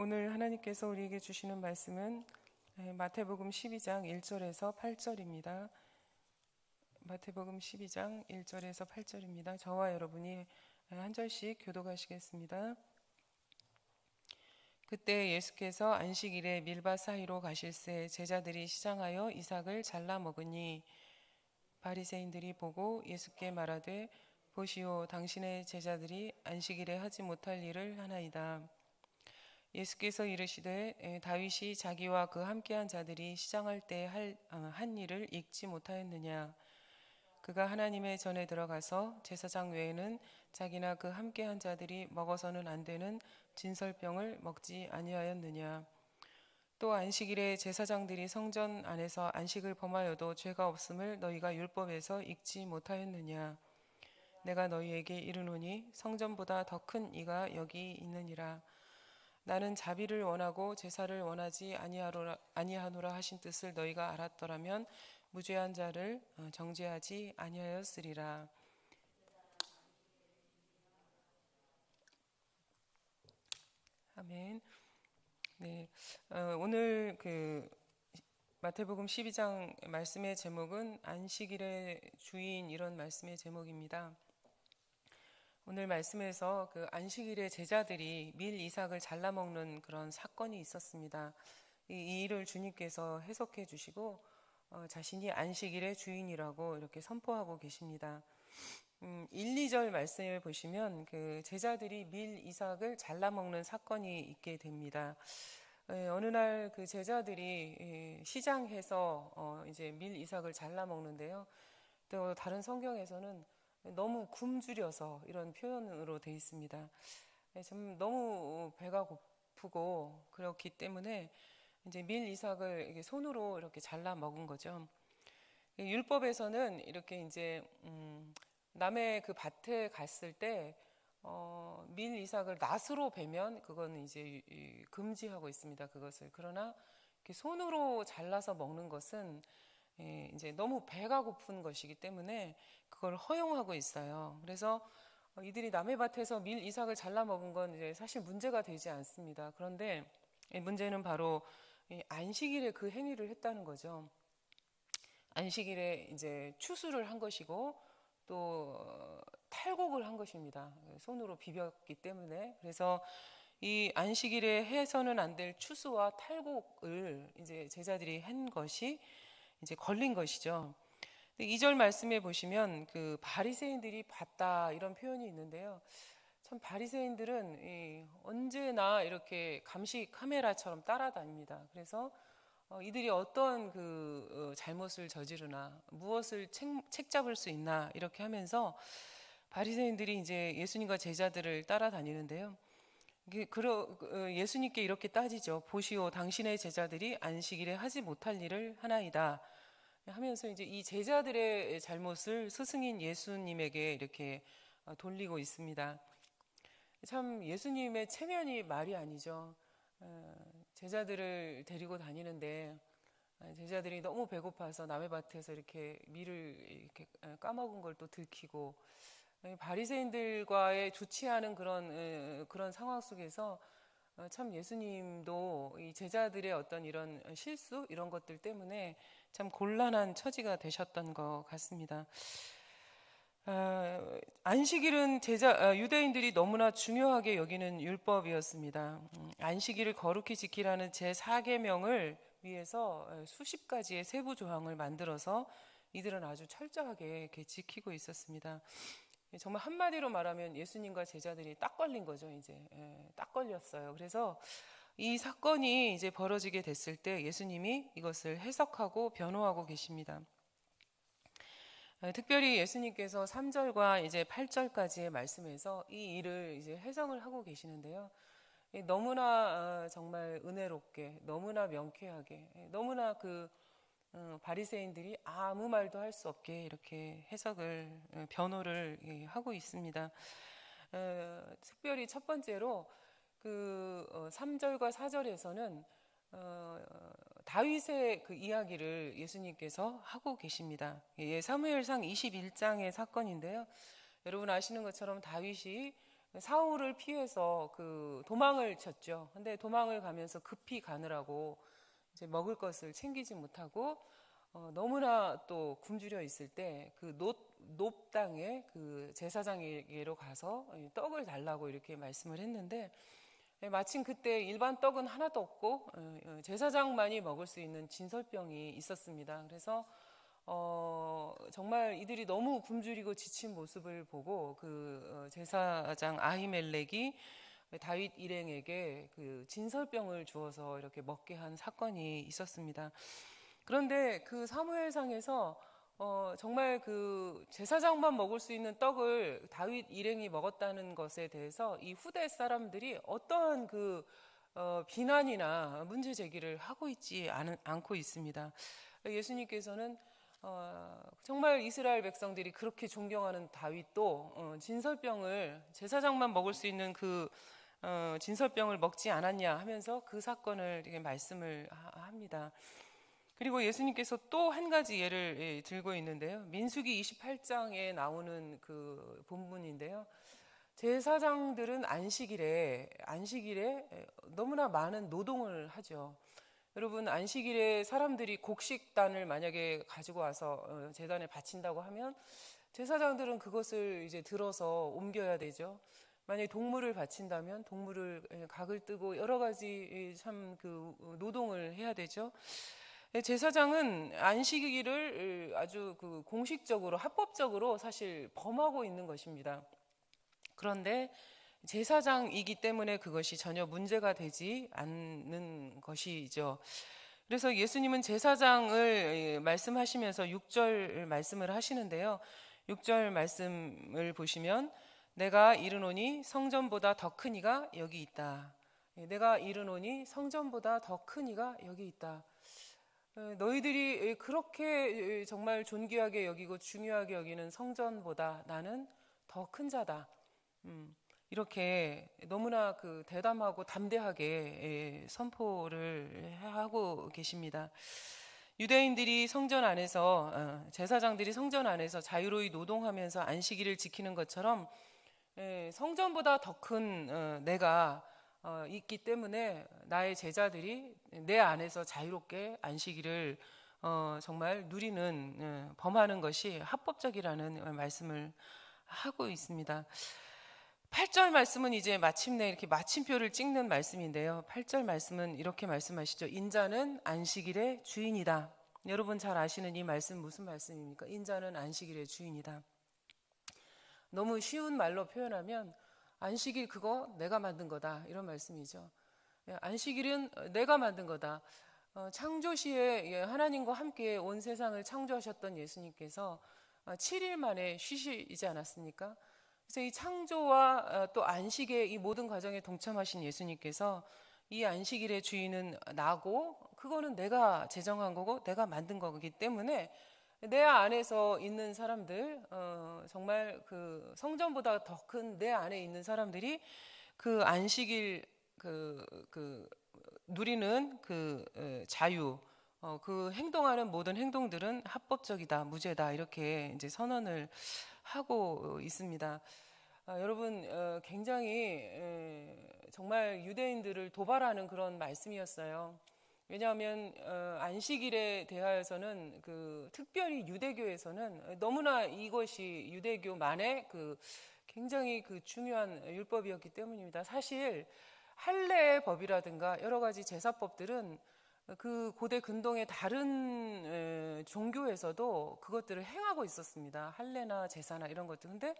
오늘 하나님께서 우리에게 주시는 말씀은 예, 마태복음 12장 1절에서 8절입니다. 마태복음 12장 1절에서 8절입니다. 저와 여러분이 한 절씩 교독하시겠습니다. 그때 예수께서 안식일에 밀밭 사이로 가실새 제자들이 시장하여 이삭을 잘라 먹으니 바리새인들이 보고 예수께 말하되 보시오 당신의 제자들이 안식일에 하지 못할 일을 하나이다. 예수께서 이르시되 다윗이 자기와 그 함께한 자들이 시장할 때한 어, 일을 읽지 못하였느냐? 그가 하나님의 전에 들어가서 제사장 외에는 자기나 그 함께한 자들이 먹어서는 안 되는 진설병을 먹지 아니하였느냐? 또 안식일에 제사장들이 성전 안에서 안식을 범하여도 죄가 없음을 너희가 율법에서 읽지 못하였느냐? 내가 너희에게 이르노니 성전보다 더 큰 이가 여기 있느니라 나는 자비를 원하고 제사를 원하지 아니하노라, 아니하노라 하신 뜻을 너희가 알았더라면 무죄한 자를 어, 정죄하지 아니하였으리라. 아멘. 네, 어, 오늘 그 마태복음 12장 말씀의 제목은 안식일의 주인 이런 말씀의 제목입니다. 오늘 말씀에서 그 안식일에 제자들이 밀 이삭을 잘라 먹는 그런 사건이 있었습니다. 이, 일을 주님께서 해석해 주시고 어, 자신이 안식일의 주인이라고 이렇게 선포하고 계십니다. 음, 1, 2절 말씀을 보시면 그 제자들이 밀 이삭을 잘라 먹는 사건이 있게 됩니다. 예, 어느 날 그 제자들이 예, 시장에서 어, 이제 밀 이삭을 잘라 먹는데요. 또 다른 성경에서는 너무 굶주려서 이런 표현으로 되어 있습니다. 네, 좀 너무 배가 고프고 그렇기 때문에 이제 밀 이삭을 손으로 이렇게 잘라 먹은 거죠. 율법에서는 이렇게 이제 음 남의 그 밭에 갔을 때 어, 밀 이삭을 낫으로 베면 그거는 이제 금지하고 있습니다. 그것을 그러나 손으로 잘라서 먹는 것은 예, 이제 너무 배가 고픈 것이기 때문에 그걸 허용하고 있어요. 그래서 이들이 남의 밭에서 밀 이삭을 잘라 먹은 건 이제 사실 문제가 되지 않습니다. 그런데 문제는 바로 안식일에 그 행위를 했다는 거죠. 안식일에 이제 추수를 한 것이고 또 탈곡을 한 것입니다. 손으로 비볐기 때문에 그래서 이 안식일에 해서는 안 될 추수와 탈곡을 이제 제자들이 한 것이 이제 걸린 것이죠. 2절 말씀에 보시면 그 바리새인들이 봤다 이런 표현이 있는데요. 참 바리새인들은 언제나 이렇게 감시 카메라처럼 따라다닙니다. 그래서 어, 이들이 어떤 그 어, 잘못을 저지르나 무엇을 책, 책 잡을 수 있나 이렇게 하면서 바리새인들이 이제 예수님과 제자들을 따라다니는데요. 어, 예수님께 이렇게 따지죠. 보시오, 당신의 제자들이 안식일에 하지 못할 일을 하나이다. 하면서 이제 이 제자들의 잘못을 스승인 예수님에게 이렇게 어, 돌리고 있습니다. 참 예수님의 체면이 말이 아니죠. 어, 제자들을 데리고 다니는데 어, 제자들이 너무 배고파서 남의 밭에서 이렇게 밀을 이렇게 까먹은 걸 또 들키고 바리새인들과의 않은 그런 그런 상황 속에서 참 예수님도 이 제자들의 어떤 이런 실수 이런 것들 때문에 참 곤란한 처지가 되셨던 것 같습니다. 어, 안식일은 제자 어, 유대인들이 너무나 중요하게 여기는 율법이었습니다. 음, 안식일을 거룩히 지키라는 제 4계명을 위해서 어, 수십 가지의 세부 조항을 만들어서 이들은 아주 철저하게 지키고 있었습니다. 정말 한마디로 말하면 예수님과 제자들이 딱 걸린 거죠, 이제. 예, 딱 걸렸어요. 그래서 이 사건이 이제 벌어지게 됐을 때 예수님이 이것을 해석하고 변호하고 계십니다. 어, 특별히 예수님께서 3절과 이제 8절까지의 말씀에서 이 일을 이제 해석을 하고 계시는데요. 너무나 어, 정말 은혜롭게, 너무나 명쾌하게, 예, 너무나 그 어, 바리새인들이 아무 말도 할 수 없게 이렇게 해석을 변호를 예, 하고 있습니다. 특별히 첫 번째로 그 3절과 어, 4절에서는 어, 다윗의 그 이야기를 예수님께서 하고 계십니다. 예, 사무엘상 21장의 사건인데요. 여러분 아시는 것처럼 다윗이 사울을 피해서 그 도망을 쳤죠. 근데 도망을 가면서 급히 가느라고 이제 먹을 것을 챙기지 못하고 어, 너무나 또 굶주려 있을 때그놋 땅에 그 제사장에게로 가서 떡을 달라고 이렇게 말씀을 했는데 예, 마침 그때 일반 떡은 하나도 없고 어, 어, 제사장만이 먹을 수 있는 진설병이 있었습니다. 그래서 어, 정말 이들이 너무 굶주리고 지친 모습을 보고 그 어, 제사장 아히멜렉이 다윗 일행에게 그 진설병을 주어서 이렇게 먹게 한 사건이 있었습니다. 그런데 그 사무엘상에서 어, 정말 그 제사장만 먹을 수 있는 떡을 다윗 일행이 먹었다는 것에 대해서 이 후대 사람들이 어떠한 그 어, 비난이나 문제 제기를 하고 있지 않, 않고 있습니다. 예수님께서는 어, 정말 이스라엘 백성들이 그렇게 존경하는 다윗도 어, 진설병을 제사장만 먹을 수 있는 그 어, 진설병을 먹지 않았냐 하면서 그 사건을 이렇게 말씀을 하, 합니다. 그리고 예수님께서 또 한 가지 예를 예, 들고 있는데요. 민수기 28장에 나오는 그 본문인데요. 제사장들은 안식일에 안식일에 너무나 많은 노동을 하죠. 여러분 안식일에 사람들이 곡식단을 만약에 가지고 와서 어, 제단에 바친다고 하면 제사장들은 그것을 이제 들어서 옮겨야 되죠. 만약에 동물을 바친다면 동물을 예, 각을 뜨고 여러 가지 참 그 노동을 해야 되죠. 예, 제사장은 안식일을 아주 그 공식적으로 합법적으로 사실 범하고 있는 것입니다. 그런데 제사장이기 때문에 그것이 전혀 문제가 되지 않는 것이죠. 그래서 예수님은 제사장을 말씀하시면서 6절 말씀을 하시는데요. 6절 말씀을 보시면 내가 이르노니 성전보다 더 큰 이가 여기 있다. 내가 이르노니 성전보다 더 큰 이가 여기 있다. 너희들이 그렇게 정말 존귀하게 여기고 중요하게 여기는 성전보다 나는 더 큰 자다. 음. 이렇게 너무나 그 대담하고 담대하게 예, 선포를 하고 계십니다. 유대인들이 성전 안에서 어, 제사장들이 성전 안에서 자유로이 노동하면서 안식일을 지키는 것처럼 예, 성전보다 더큰 어, 내가 어, 있기 때문에 나의 제자들이 내 안에서 자유롭게 안식일을 정말 누리는 범하는 것이 합법적이라는 말씀을 하고 있습니다. 8절 말씀은 이제 마침내 이렇게 마침표를 찍는 말씀인데요. 8절 말씀은 이렇게 말씀하시죠. 인자는 안식일의 주인이다. 여러분 잘 아시는 이 말씀 무슨 말씀입니까? 인자는 안식일의 주인이다. 너무 쉬운 말로 표현하면 안식일 그거 내가 만든 거다. 이런 말씀이죠. 예, 안식일은 내가 만든 거다. 어, 창조시에 예, 하나님과 함께 온 세상을 창조하셨던 예수님께서 7일 어, 만에 쉬시지 않았습니까? 그래서 이 창조와 어, 또 안식의 이 모든 과정에 동참하신 예수님께서 이 안식일의 주인은 나고 그거는 내가 제정한 거고 내가 만든 거기 때문에 내 안에서 있는 사람들 어, 정말 그 성전보다 더 큰 내 안에 있는 사람들이 그 안식일 그, 그 누리는 그 어, 자유 어, 그 행동하는 모든 행동들은 합법적이다 무죄다 이렇게 이제 선언을 하고 있습니다. 아, 여러분 어, 굉장히 에, 정말 유대인들을 도발하는 그런 말씀이었어요. 왜냐하면 어, 안식일에 대하여서는 그 특별히 유대교에서는 너무나 이것이 유대교만의 그 굉장히 그 중요한 율법이었기 때문입니다. 사실 할례 법이라든가 여러 가지 제사법들은 그 고대 근동의 다른 종교에서도 그것들을 행하고 있었습니다. 할례나 제사나 이런 것들. 근데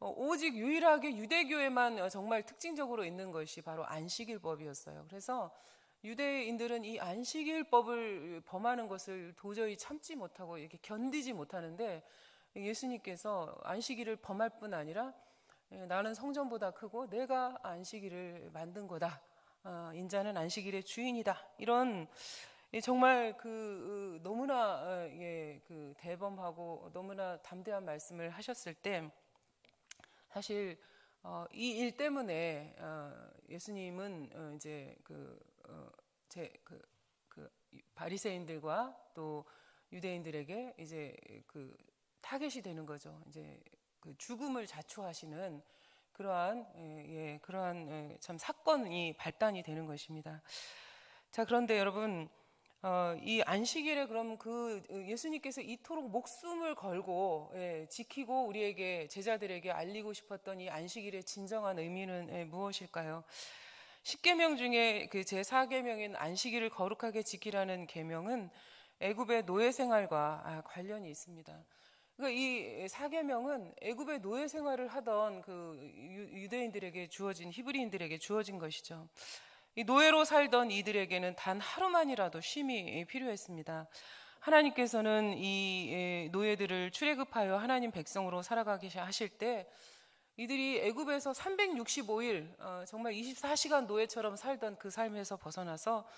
어, 오직 유일하게 유대교에만 정말 특징적으로 있는 것이 바로 안식일 법이었어요. 그래서 유대인들은 이 안식일 법을 범하는 것을 도저히 참지 못하고 이렇게 견디지 못하는데 예수님께서 안식일을 범할 뿐 아니라 예, 나는 성전보다 크고 내가 안식일을 만든 거다. 아, 인자는 안식일의 주인이다. 이런 정말 그 너무나 어, 예, 그 대범하고 너무나 담대한 말씀을 하셨을 때 사실 어, 이일 때문에 어, 예수님은 이제 그제그 그 바리새인들과 또 유대인들에게 이제 그 타겟이 되는 거죠. 이제 그 죽음을 자초하시는 그러한 예, 예, 그러한 예, 참 사건이 발단이 되는 것입니다. 자 그런데 여러분 어, 이 안식일에 그럼 그 예수님께서 이토록 목숨을 걸고 예, 지키고 우리에게 제자들에게 알리고 싶었던 이 안식일의 진정한 의미는 예, 무엇일까요? 십계명 중에 그 제 4계명인 안식일을 거룩하게 지키라는 계명은 애굽의 노예 생활과 아, 관련이 있습니다. 그러니까 이 사계명은 애굽의 노예 생활을 하던 그 유- 유대인들에게 주어진 히브리인들에게 주어진 것이죠. 이 노예로 살던 이들에게는 단 하루만이라도 쉼이 필요했습니다. 하나님께서는 이 예, 노예들을 출애굽하여 하나님 백성으로 살아가게 하실 때 이들이 애굽에서 365일 어, 정말 24시간 노예처럼 살던 그 삶에서 벗어나서 예,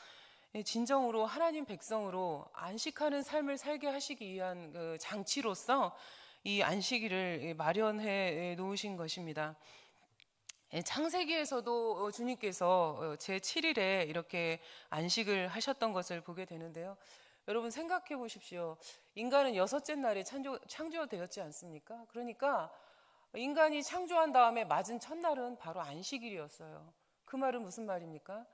진정으로 하나님 백성으로 안식하는 삶을 살게 하시기 위한 그 장치로서 이 안식일을 예, 마련해 놓으신 것입니다. 예, 창세기에서도 어, 주님께서 제 7일에 이렇게 안식을 하셨던 것을 보게 되는데요. 여러분 생각해 보십시오. 인간은 여섯째 날에 창조, 창조되었지 않습니까? 그러니까 인간이 창조한 다음에 맞은 첫날은 바로 안식일이었어요. 그 말은 무슨 말입니까?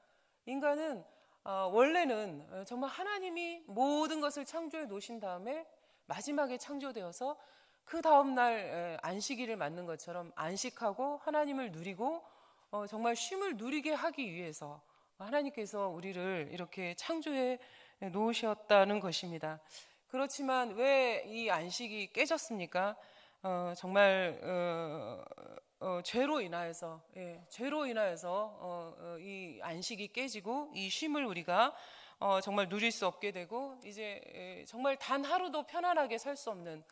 인간은 어, 원래는 어, 정말 하나님이 모든 것을 창조해 놓으신 다음에 마지막에 창조되어서 그 다음 날 에, 안식일을 맞는 것처럼 안식하고 하나님을 누리고 어, 정말 쉼을 누리게 하기 위해서 하나님께서 우리를 이렇게 창조해 놓으셨다는 것입니다. 그렇지만 왜 이 안식이 깨졌습니까? 어, 정말 어, 어, 죄로 인하여서 예, 죄로 인하여서 어, 어, 이 안식이 깨지고 이 쉼을 우리가 어, 정말 누릴 수 없게 되고 이제 예, 정말 단 하루도 편안하게 살 수 없는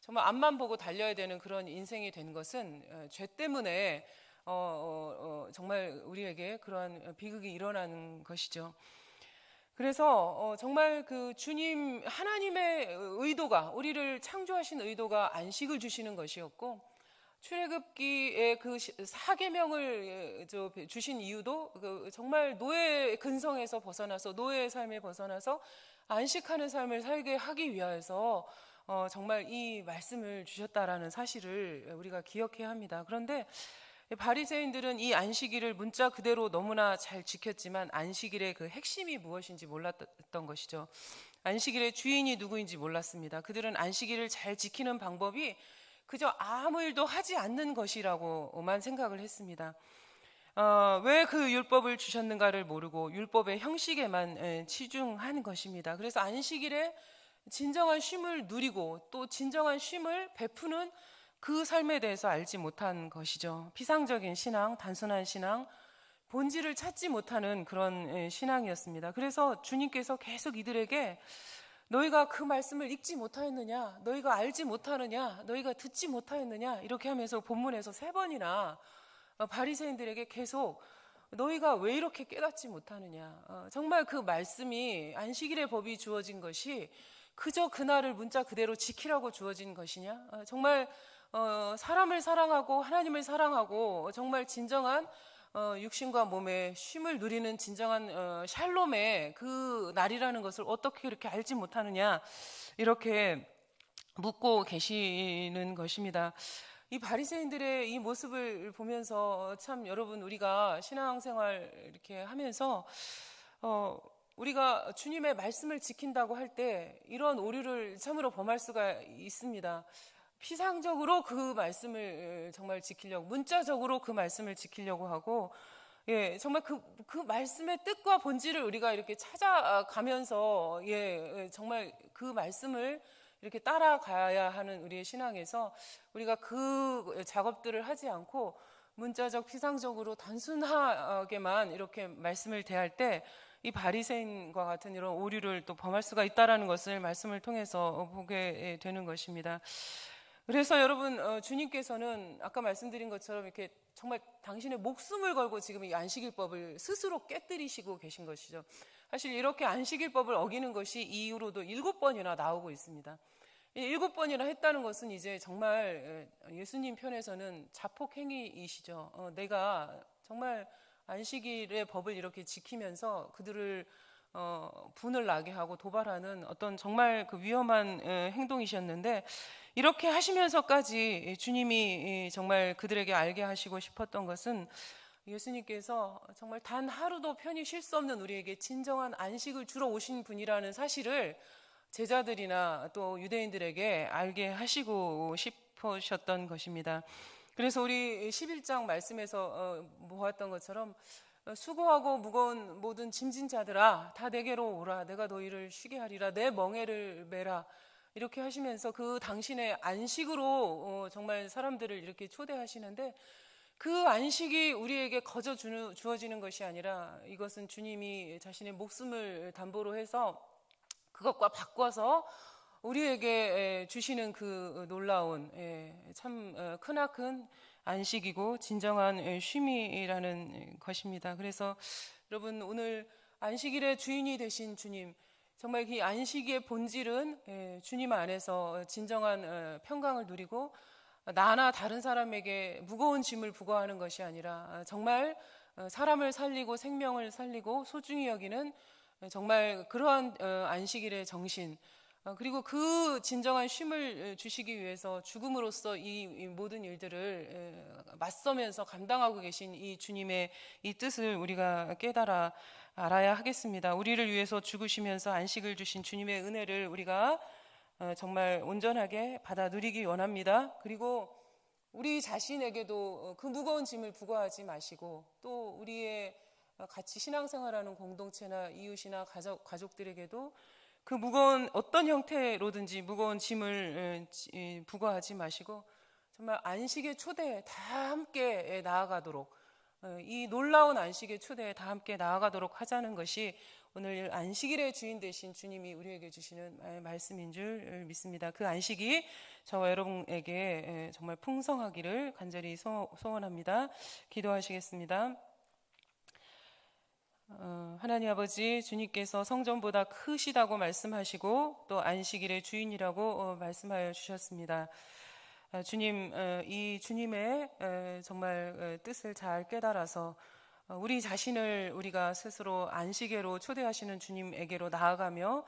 정말 앞만 보고 달려야 되는 그런 인생이 된 것은 어, 죄 때문에 어, 어, 어, 정말 우리에게 그러한 비극이 일어나는 것이죠. 그래서 어, 정말 그 주님 하나님의 의도가 우리를 창조하신 의도가 안식을 주시는 것이었고 출애굽기의 그 시- 사계명을 저 주신 이유도 그 정말 노예 근성에서 벗어나서 노예의 삶에 벗어나서 안식하는 삶을 살게 하기 위하여서 어, 정말 이 말씀을 주셨다라는 사실을 우리가 기억해야 합니다. 그런데 바리새인들은 이 안식일을 문자 그대로 너무나 잘 지켰지만 안식일의 그 핵심이 무엇인지 몰랐던 것이죠. 안식일의 주인이 누구인지 몰랐습니다. 그들은 안식일을 잘 지키는 방법이 그저 아무 일도 하지 않는 것이라고만 생각을 했습니다. 어, 왜 그 율법을 주셨는가를 모르고 율법의 형식에만 에, 치중한 것입니다. 그래서 안식일에 진정한 쉼을 누리고 또 진정한 쉼을 베푸는 그 삶에 대해서 알지 못한 것이죠. 피상적인 신앙, 단순한 신앙, 본질을 찾지 못하는 그런 에, 신앙이었습니다. 그래서 주님께서 계속 이들에게 너희가 그 말씀을 읽지 못하였느냐, 너희가 알지 못하느냐, 너희가 듣지 못하였느냐 이렇게 하면서 본문에서 세 번이나 어, 바리새인들에게 계속 너희가 왜 이렇게 깨닫지 못하느냐. 어, 정말 그 말씀이 안식일의 법이 주어진 것이 그저 그날을 문자 그대로 지키라고 주어진 것이냐. 어, 정말 어, 사람을 사랑하고 하나님을 사랑하고 정말 진정한 어, 육신과 몸의 쉼을 누리는 진정한 어, 샬롬의 그 날이라는 것을 어떻게 이렇게 알지 못하느냐 이렇게 묻고 계시는 것입니다. 이 바리새인들의 이 모습을 보면서 참 여러분 우리가 신앙생활 이렇게 하면서 어, 우리가 주님의 말씀을 지킨다고 할 때 이런 오류를 참으로 범할 수가 있습니다. 피상적으로 그 말씀을 정말 지키려고 문자적으로 그 말씀을 지키려고 하고 예 정말 그 그 말씀의 뜻과 본질을 우리가 이렇게 찾아가면서 예 정말 그 말씀을 이렇게 따라가야 하는 우리의 신앙에서 우리가 그 작업들을 하지 않고 문자적 피상적으로 단순하게만 이렇게 말씀을 대할 때 이 바리새인과 같은 이런 오류를 또 범할 수가 있다라는 것을 말씀을 통해서 보게 되는 것입니다. 그래서 여러분 어, 주님께서는 아까 말씀드린 것처럼 이렇게 정말 당신의 목숨을 걸고 지금 이 안식일법을 스스로 깨뜨리시고 계신 것이죠. 사실 이렇게 안식일법을 어기는 것이 이후로도 일곱 번이나 나오고 있습니다. 이 일곱 번이나 했다는 것은 이제 정말 에, 예수님 편에서는 자폭 행위이시죠. 어, 내가 정말 안식일의 법을 이렇게 지키면서 그들을 어, 분을 나게 하고 도발하는 어떤 정말 그 위험한 에, 행동이셨는데 이렇게 하시면서까지 주님이 이, 정말 그들에게 알게 하시고 싶었던 것은 예수님께서 정말 단 하루도 편히 쉴 수 없는 우리에게 진정한 안식을 주러 오신 분이라는 사실을 제자들이나 또 유대인들에게 알게 하시고 싶으셨던 것입니다. 그래서 우리 11장 말씀에서 어, 보았던 것처럼 어, 수고하고 무거운 모든 짐진 자들아 다 내게로 오라. 내가 너희를 쉬게 하리라. 내 멍에를 메라 이렇게 하시면서 그 당신의 안식으로 어, 정말 사람들을 이렇게 초대하시는데 그 안식이 우리에게 거저 주어지는 것이 아니라 이것은 주님이 자신의 목숨을 담보로 해서 그것과 바꿔서 우리에게 주시는 그 놀라운 참 어, 크나큰 안식이고 진정한 쉼이라는 것입니다. 그래서 여러분 오늘 안식일의 주인이 되신 주님 정말 이 안식의 본질은 주님 안에서 진정한 어, 평강을 누리고 나나 다른 사람에게 무거운 짐을 부과하는 것이 아니라 아, 정말 어, 사람을 살리고 생명을 살리고 소중히 여기는 정말 그러한 어, 안식일의 정신 어, 그리고 그 진정한 쉼을 주시기 위해서 죽음으로써 이 모든 일들을 맞서면서 감당하고 계신 이 주님의 이 뜻을 우리가 깨달아 알아야 하겠습니다. 우리를 위해서 죽으시면서 안식을 주신 주님의 은혜를 우리가 어, 정말 온전하게 받아 누리기 원합니다. 그리고 우리 자신에게도 어, 그 무거운 짐을 부과하지 마시고 또 우리의 어, 같이 신앙생활하는 공동체나 이웃이나 가족, 가족들에게도 그 무거운 어떤 형태로든지 무거운 짐을 부과하지 마시고 정말 안식의 초대에 다 함께 나아가도록 이 놀라운 안식의 초대에 다 함께 나아가도록 하자는 것이 오늘 안식일의 주인 되신 주님이 우리에게 주시는 말씀인 줄 믿습니다. 그 안식이 저와 여러분에게 정말 풍성하기를 간절히 소원합니다. 기도하시겠습니다. 어, 하나님 아버지 주님께서 성전보다 크시다고 말씀하시고 또 안식일의 주인이라고 어, 말씀하여 주셨습니다. 아, 주님, 어, 이 주님의 정말 뜻을 잘 깨달아서 어, 우리 자신을 우리가 스스로 안식에로 초대하시는 주님에게로 나아가며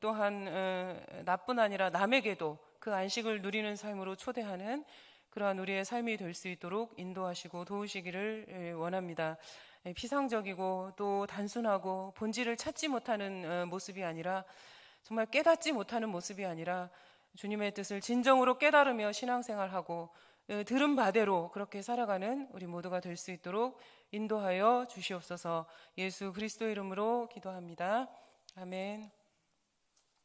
또한 어, 나뿐 아니라 남에게도 그 안식을 누리는 삶으로 초대하는 그러한 우리의 삶이 될 수 있도록 인도하시고 도우시기를 원합니다. 피상적이고 또 단순하고 본질을 찾지 못하는 어, 모습이 아니라 정말 깨닫지 못하는 모습이 아니라 주님의 뜻을 진정으로 깨달으며 신앙생활하고 들은 바대로 그렇게 살아가는 우리 모두가 될 수 있도록 인도하여 주시옵소서 예수 그리스도 이름으로 기도합니다. 아멘.